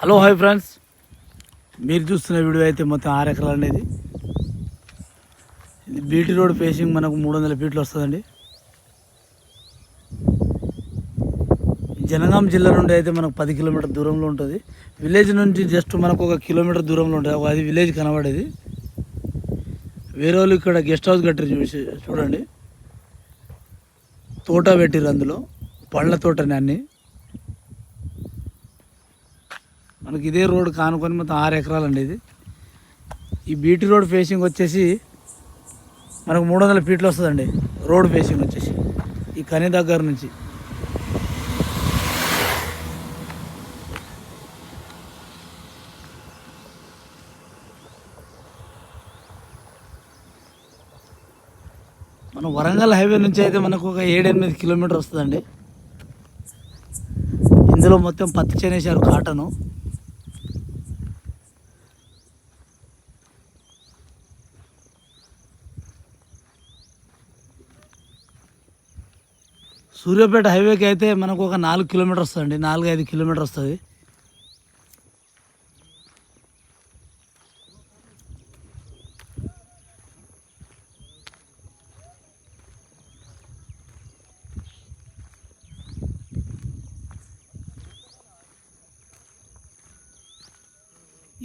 Hello hi friends. మీరు చూస్తున్న video అయితే మొత్తం ఆరు ఎకరాలు అనేది. ఇది బీటీ రోడ్ ఫేసింగ్ మనకు మూడు వందల ఫీట్లు వస్తుందండి. జనగాం జిల్లా నుండి అయితే మనకు పది కిలోమీటర్ దూరంలో ఉంటుంది. విలేజ్ నుంచి జస్ట్ మనకు ఒక కిలోమీటర్ దూరంలో ఉంటుంది. అది విలేజ్ కనబడేది. వేరే వాళ్ళు ఇక్కడ గెస్ట్ హౌస్ కట్టారు చూసి చూడండి. తోట పెట్టిర్రు అందులో. పళ్ళ తోటని అన్నీ. మనకి ఇదే రోడ్ కానుకొని మొత్తం ఆరు ఎకరాలు అండి ఇది. ఈ బీటీ రోడ్ ఫేసింగ్ వచ్చేసి మనకు మూడు వందల ఫీట్లు వస్తుందండి. రోడ్ ఫేసింగ్ వచ్చేసి. ఈ కని దగ్గర నుంచి. మన వరంగల్ హైవే నుంచి అయితే మనకు ఒక ఏడెనిమిది కిలోమీటర్ వస్తుందండి. ఇందులో మొత్తం పత్తి చేనేసారు కాటను. సూర్యాపేట హైవేకి అయితే మనకు ఒక నాలుగు కిలోమీటర్ వస్తుందండి నాలుగు ఐదు కిలోమీటర్ వస్తుంది.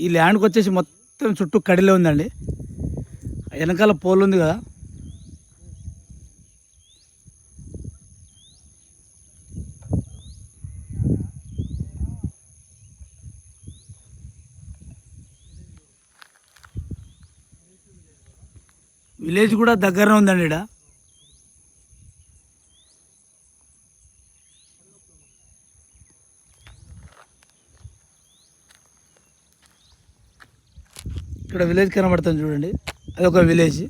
ఈ ల్యాండ్కి వచ్చేసి మొత్తం చుట్టూ కడిలే ఉందండి. వెనకాల పోల్ ఉంది కదా. విలేజ్ కూడా దగ్గరనే ఉందండి ఇక్కడ ఇక్కడ విలేజ్ కనబడుతుంది చూడండి. అదొక విలేజ్.